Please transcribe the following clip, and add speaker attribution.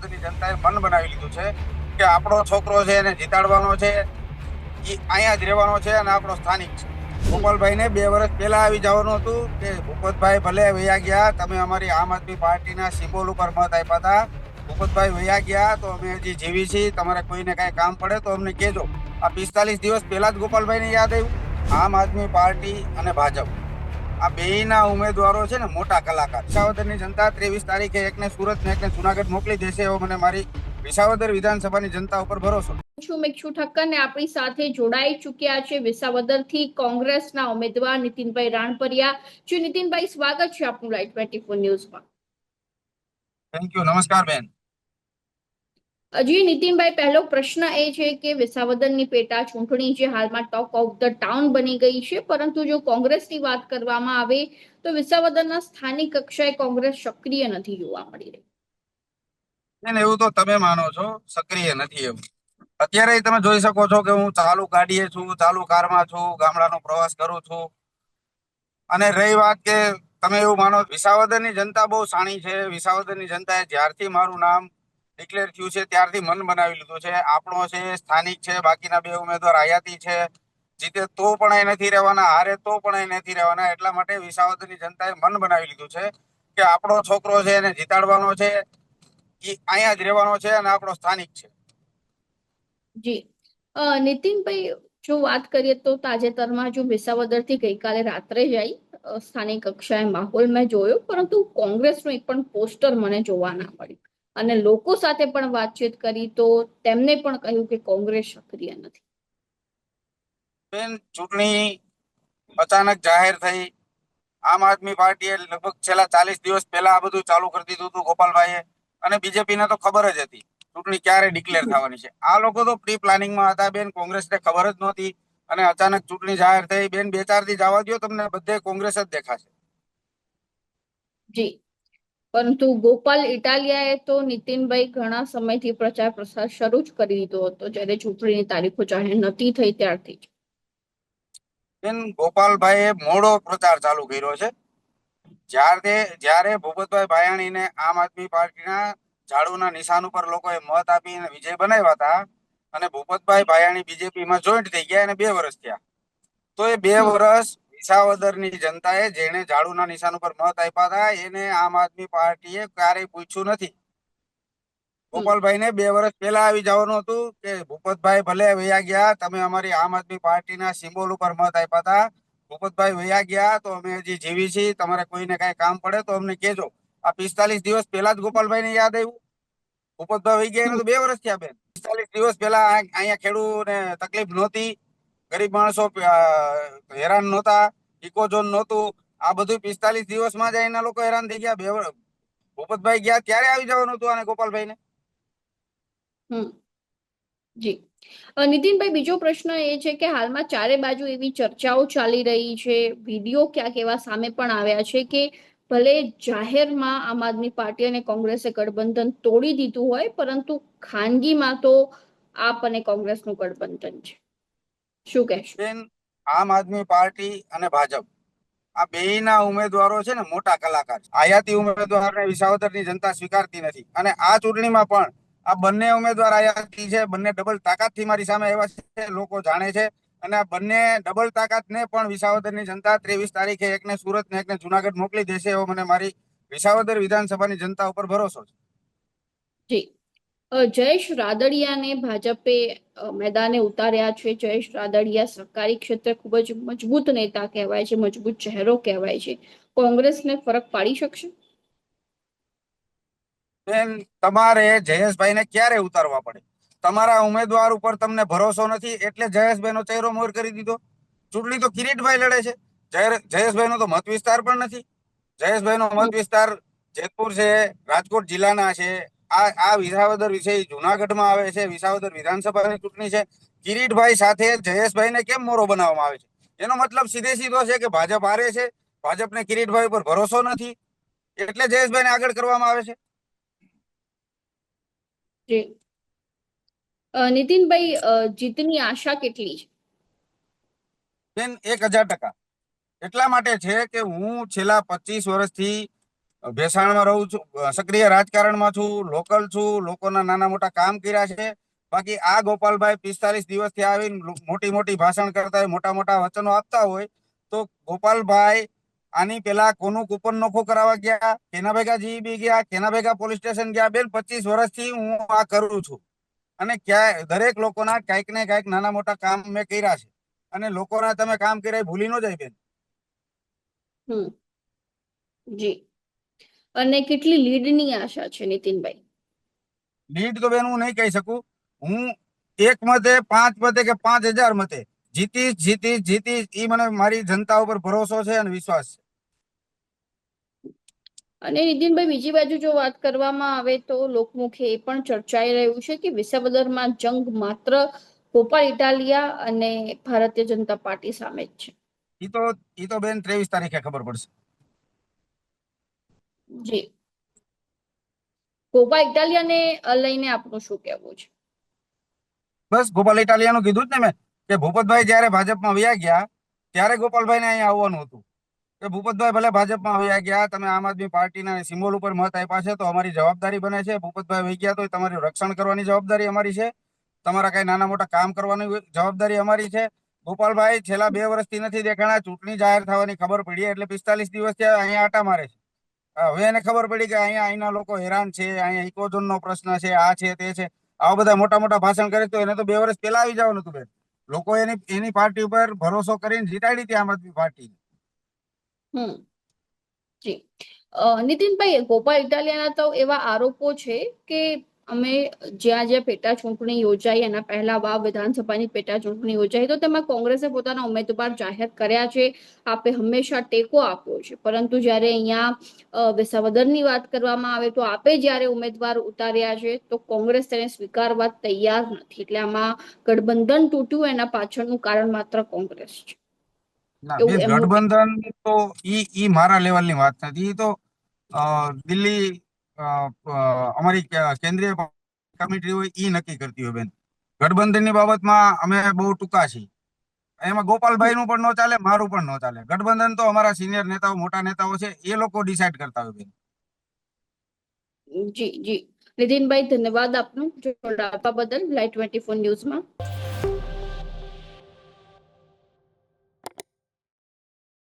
Speaker 1: વિસાવદરની જનતાએ મન બનાવી લીધું છે કે આપણો છોકરો છે એને જીતાડવાનો છે એ અહીંયા જ રહેવાનો છે અને આપણો સ્થાનિક છે. ગોપાલભાઈને બે વર્ષ પહેલાં આવી જવાનું હતું કે ભૂપતભાઈ ભલે વયા ગયા, તમે અમારી આમ આદમી પાર્ટીના સિમ્બોલ ઉપર મત આપ્યા હતા. ભૂપતભાઈ વૈયા ગયા તો અમે હજી જીવી છીએ, તમારે કોઈને કાંઈ કામ પડે તો અમને કહેજો. આ પિસ્તાલીસ દિવસ પહેલાં જ ગોપાલભાઈને યાદ આવ્યું. આમ આદમી પાર્ટી અને ભાજપ. આ બેયના ઉમેદવારો છે ને મોટા કલાકાર. વિસાવદરની જનતા ત્રેવીસ તારીખે એકને સુરત ને એકને જુનાગઢ મોકલી દેશે એવો મને મારી વિસાવદર વિધાનસભાની જનતા ઉપર ભરોસો. છું
Speaker 2: મિક્ષુ ઠક્કર ને આપણી સાથે જોડાઈ ચૂક્યા છે. વિસાવદરથી કોંગ્રેસના ઉમેદવાર નીતિનભાઈ રાણપરિયા. જી નીતિનભાઈ સ્વાગત છે આપનું લાઈવ ટ્વેન્ટી ફોર ન્યૂઝમાં.
Speaker 1: થેન્ક યુ નમસ્કાર બેન.
Speaker 2: જી નીતિનભાઈ, પહેલો પ્રશ્ન એ છે કે વિસાવદરની પેટા ચૂંટણી જે હાલમાં ટોક ઓફ ધ ટાઉન બની ગઈ છે, પરંતુ જો કોંગ્રેસની વાત કરવામાં આવે તો વિસાવદરના સ્થાનિક કક્ષાએ કોંગ્રેસ સક્રિય નથી જોવા મળી રહી.
Speaker 1: એવું તો તમે માનો છો, સક્રિય નથી એવું. અત્યારે તમે જોઈ શકો છો કે હું ચાલુ ગાડીએ છું, ચાલુ કારમાં છું, ગામડાનો પ્રવાસ કરું છું. અને રહી વાત કે તમે એવું માનો વિસાવદરની જનતા બહુ સાણી છે વિસાવદરની જનતાએ જ્યારથી મારું નામ ડિક્લેર થયું છે, ત્યારથી મન બનાવી લીધું છે. આપણો છે, સ્થાનિક છે, બાકીના બે ઉમેદવાર આયાતી છે. જીતે તો પણ એ નથી રહેવાના, હારે તો પણ એ નથી રહેવાના. એટલા માટે વિસાવદરની જનતાએ મન બનાવી લીધું છે કે આપણો છોકરો છે એને જીતાડવાનો છે એ અહીંયા જ રહેવાનો છે અને આપણો સ્થાનિક છે.
Speaker 2: જી. નીતિનભાઈ, જો વાત કરીએ તો તાજેતરમાં જો વિસાવદરથી ગઈકાલે રાત્રે જઈ સ્થાનિક કક્ષાએ માહોલ મેં જોયો, પરંતુ કોંગ્રેસનું એક પણ પોસ્ટર મને જોવા ના મળ્યું. અને લોકો સાથે પણ વાતચીત કરી તો તેમને પણ કહ્યું કે કોંગ્રેસ સક્રિય નથી.
Speaker 1: બેન ચૂંટણી અચાનક જાહેર થઈ. આમ આદમી પાર્ટીએ લગભગ છેલ્લા ચાલીસ દિવસ પહેલા આ બધું ચાલુ કરી દીધું હતું ગોપાલભાઈએ. અને બીજેપીને તો ખબર જ હતી. ચૂંટણી ક્યારે ડિક્લેર થવાની છે? આ લોકો તો પ્રી પ્લાનિંગમાં હતા બેન કોંગ્રેસને ખબર જ નહોતી. અને અચાનક ચૂંટણી જાહેર થઈ. બેન બે ચાર દી જવા દો તમને બધે કોંગ્રેસ જ દેખાશે.
Speaker 2: જી. પરંતુ ગોપાલ ઇટાલિયાએ તો નીતિનભાઈ ઘણા સમયથી પ્રચાર પ્રસાર શરૂ જ કરી દીધો હતો જ્યારે ચૂંટણીની તારીખો જાહેર નથી થઈ ત્યારથી જ.
Speaker 1: બેન ગોપાલભાઈએ મોડો પ્રચાર ચાલુ કર્યો છે. જ્યારે જ્યારે ભૂપતભાઈ ભાયાણીને આમ આદમી પાર્ટીના ઝાડુના નિશાન ઉપર લોકોએ મત આપીને વિજય બનાવ્યા હતા અને ભૂપતભાઈ ભાયાણી બીજેપીમાં જોઈન્ટ થઈ ગયા અને બે વર્ષ થયા. તો એ બે વર્ષ વિસાવદરની જનતાએ જેને ઝાડુના નિશાન ઉપર મત આપ્યા હતા એને આમ આદમી પાર્ટીએ ક્યારેય પૂછ્યું નથી. ગોપાલભાઈને બે વર્ષ પહેલા આવી જવાનું હતું કે ભૂપતભાઈ ભલે વયા ગયા તમે અમારી આમ આદમી પાર્ટીના સિમ્બોલ ઉપર મત આપ્યા હતા. ભૂપતભાઈ વયા ગયા તો અમે હજી જીવી છીએ તમારે કોઈને કઈ કામ પડે તો અમને કેજો આ પિસ્તાલીસ દિવસ પહેલા જ ગોપાલભાઈ ને યાદ આવ્યું. ભૂપતભાઈ વહી ગયા તો બે વર્ષ થયા બેન. પિસ્તાલીસ દિવસ પહેલા અહીંયા ખેડૂત ને તકલીફ નહોતી. ગરીબ માણસો હેરાન નહોતા, ઇકો નહોતું. આ બધું પિસ્તાલીસ દિવસમાં જ એના લોકો હેરાન થઈ ગયા. બે ભૂપતભાઈ ગયા ત્યારે આવી જવાનું હતું અને ગોપાલભાઈ
Speaker 2: ને જી. નીતિનભાઈ, બીજો પ્રશ્ન એ છે કે હાલમાં ચારે બાજુ એવી ચર્ચાઓ ચાલી રહી છે. વીડિયો ક્યાંક એવા સામે પણ આવ્યા છે કે ભલે જાહેરમાં આમ આદમી પાર્ટી અને કોંગ્રેસે ગઠબંધન તોડી દીધું હોય, પરંતુ ખાનગીમાં તો આપ અને કોંગ્રેસનું ગઠબંધન છે. શું કહેશો?
Speaker 1: આમ આદમી પાર્ટી અને ભાજપ. આ બેયના ઉમેદવારો છે ને મોટા કલાકાર. આયાતી ઉમેદવારને વિસાવદરની જનતા સ્વીકારતી નથી. અને આ ચૂંટણીમાં પણ આ બંને ઉમેદવાર આયાતી છે બંને ડબલ તાકાતથી મારી સામે આવ્યા છે લોકો જાણે છે. અને આ બંને ડબલ તાકાતને પણ વિસાવદરની જનતા ત્રેવીસ તારીખે એકને સુરત ને એકને જુનાગઢ મોકલી દેશે એવો મને મારી વિસાવદર વિધાનસભાની જનતા ઉપર ભરોસો છે.
Speaker 2: જી. જયેશ રાદડિયાને ભાજપે મેદાને ઉતાર્યા છે. જયેશ રાદડિયા સરકારી ક્ષેત્રે ખૂબ જ મજબૂત નેતા કહેવાય છે, મજબૂત ચહેરો કહેવાય છે. કોંગ્રેસને ફરક પાડી શકશે?
Speaker 1: તમારે જયેશભાઈને ક્યારે ઉતારવા પડે? તમારા ઉમેદવાર ઉપર તમને ભરોસો નથી, એટલે જયેશભાઈનો ચહેરો મોર કરી દીધો. ચૂંટણી તો કિરીટભાઈ લડે છે. જય- જયેશભાઈનો તો મત વિસ્તાર પણ નથી. જયેશભાઈનો મત વિસ્તાર જેતપુર છે, રાજકોટ જિલ્લાના છે આ આ વિસાવદર વિષય જુનાગઢમાં આવે છે વિસાવદર વિધાનસભાની ચૂંટણી છે. કિરીટભાઈ સાથે જયેશભાઈને કેમ મોરો બનાવવામાં આવે છે? એનો મતલબ સીધે સીધો છે કે ભાજપ હારે છે. ભાજપને કિરીટભાઈ ઉપર ભરોસો નથી. એટલે જયેશભાઈને આગળ કરવામાં આવે છે.
Speaker 2: નીતિનભાઈ જીતની આશા કેટલી છે?
Speaker 1: બેન એક હજાર ટકા. એટલા માટે છે કે હું છેલ્લા પચીસ વર્ષથી ભેસાણમાં રહું છું સક્રિય રાજકારણમાં છું, લોકલ છું, લોકોના નાના મોટા કામ કર્યા છે. બાકી આ ગોપાલભાઈ પિસ્તાલીસ દિવસથી આવીને મોટી મોટી ભાષણ કરતા હોય, મોટા મોટા વચનો આપતા હોય, તો ગોપાલભાઈ આની પેલા કોનું કૂપન નોખો કરાવવા ગયા, કેના ભેગા જીબી ગયા, કેના ભેગા પોલીસ સ્ટેશન ગયા, બેન પચીસ વર્ષથી હું આ કરું છું. અને ક્યાંય, દરેક લોકોના કાંઈક ને કાંઈક નાના મોટા કામ મેં કર્યા છે. અને લોકોના તમે કામ કર્યા ભૂલી ન જાય બેન.
Speaker 2: જી. અને કેટલી લીડની આશા છે નીતિનભાઈ?
Speaker 1: લીડ તો બેન હું નહીં કહી શકું. હું એક મતે પાંચ મતે કે પાંચ હજાર મતે જીતીશ જીતીશ જીતીશ. એ મને મારી જનતા ઉપર ભરોસો છે અને વિશ્વાસ છે.
Speaker 2: અને નીતિનભાઈ બીજી બાજુ જો વાત કરવામાં આવે તો લોકમુખે એ પણ ચર્ચાઈ રહ્યું છે કે વિસાવદરમાં જંગ માત્ર કોપા ઇટાલિયા અને ભારતીય જનતા પાર્ટી સામે જ છે.
Speaker 1: એ તો એ તો બેન ત્રેવીસ તારીખે ખબર પડશે.
Speaker 2: જી. ગોપાલ ઇટાલિયાને લઈને આપનું શું કહેવું છે?
Speaker 1: બસ, ગોપાલ ઇટાલિયાનું કીધું જ ને મેં કે ભૂપતભાઈ જયારે ભાજપમાં વ્યા ગયા, ત્યારે ગોપાલભાઈને અહીંયા આવવાનું હતું. કે ભૂપતભાઈ ભલે ભાજપમાં વયા ગયા, તમે આમ આદમી પાર્ટીના સિમ્બોલ ઉપર મત આપ્યા છે, તો અમારી જવાબદારી બને છે. ભૂપતભાઈ વહી ગયા તો તમારું રક્ષણ કરવાની જવાબદારી અમારી છે. તમારા કઈ નાના મોટા કામ કરવાની જવાબદારી અમારી છે. ગોપાલભાઈ છેલ્લા બે વર્ષથી નથી દેખાણા. ચૂંટણી જાહેર થવાની ખબર પડી, એટલે પિસ્તાલીસ દિવસથી અહીંયા આટા મારે છે. હવે એને ખબર પડી કે અહીંયા અહીંના લોકો હેરાન છે, અહીંયા ઇકોઝોન નો પ્રશ્ન છે, આ છે, તે છે. આવા બધા મોટા મોટા ભાષણ કરે તો એને તો બે વર્ષ પહેલા આવી જવાનું હતું બેન. લોકો એની એની પાર્ટી ઉપર ભરોસો કરીને જીતાડી હતી આમ આદમી પાર્ટી
Speaker 2: હમ. જી. નીતિનભાઈ, ગોપાલ ઇટાલિયાના તો એવા આરોપો છે કે અમે જ્યાં જ્યાં પેટા ચૂંટણી યોજાઈ એના પહેલા વાવ વિધાનસભાની પેટા ચૂંટણી યોજાઈ તો તેમાં કોંગ્રેસે પોતાના ઉમેદવાર જાહેર કર્યા છે. આપે હંમેશા ટેકો આપ્યો છે. પરંતુ જ્યારે અહીંયા વિસાવદરની વાત કરવામાં આવે તો આપે જ્યારે ઉમેદવાર ઉતાર્યા છે તો કોંગ્રેસ તેને સ્વીકારવા તૈયાર નથી. એટલે આમાં ગઠબંધન તૂટ્યું એના પાછળનું કારણ માત્ર કોંગ્રેસ છે.
Speaker 1: ગઠબંધન તો ઈ ઈ મારા લેવલની વાત નથી. તો દિલ્હી અમારી કેન્દ્રીય કમિટી હોય એ નક્કી કરતી હોય બેન. ગઠબંધનની બાબતમાં અમે બહુ ટૂંકા છીએ. એમાં ગોપાલભાઈ નું પણ ન ચાલે, મારું પણ ન ચાલે. ગઠબંધન તો અમારા સિનિયર નેતાઓ, મોટા નેતાઓ છે, એ લોકો ડિસાઈડ કરતા હોય બેન.
Speaker 2: જી જી. નિતિનભાઈ, ધન્યવાદ આપનું. જોડાવા બદલ. લાઈટ ટ્વેન્ટી ફોર ન્યૂઝમાં.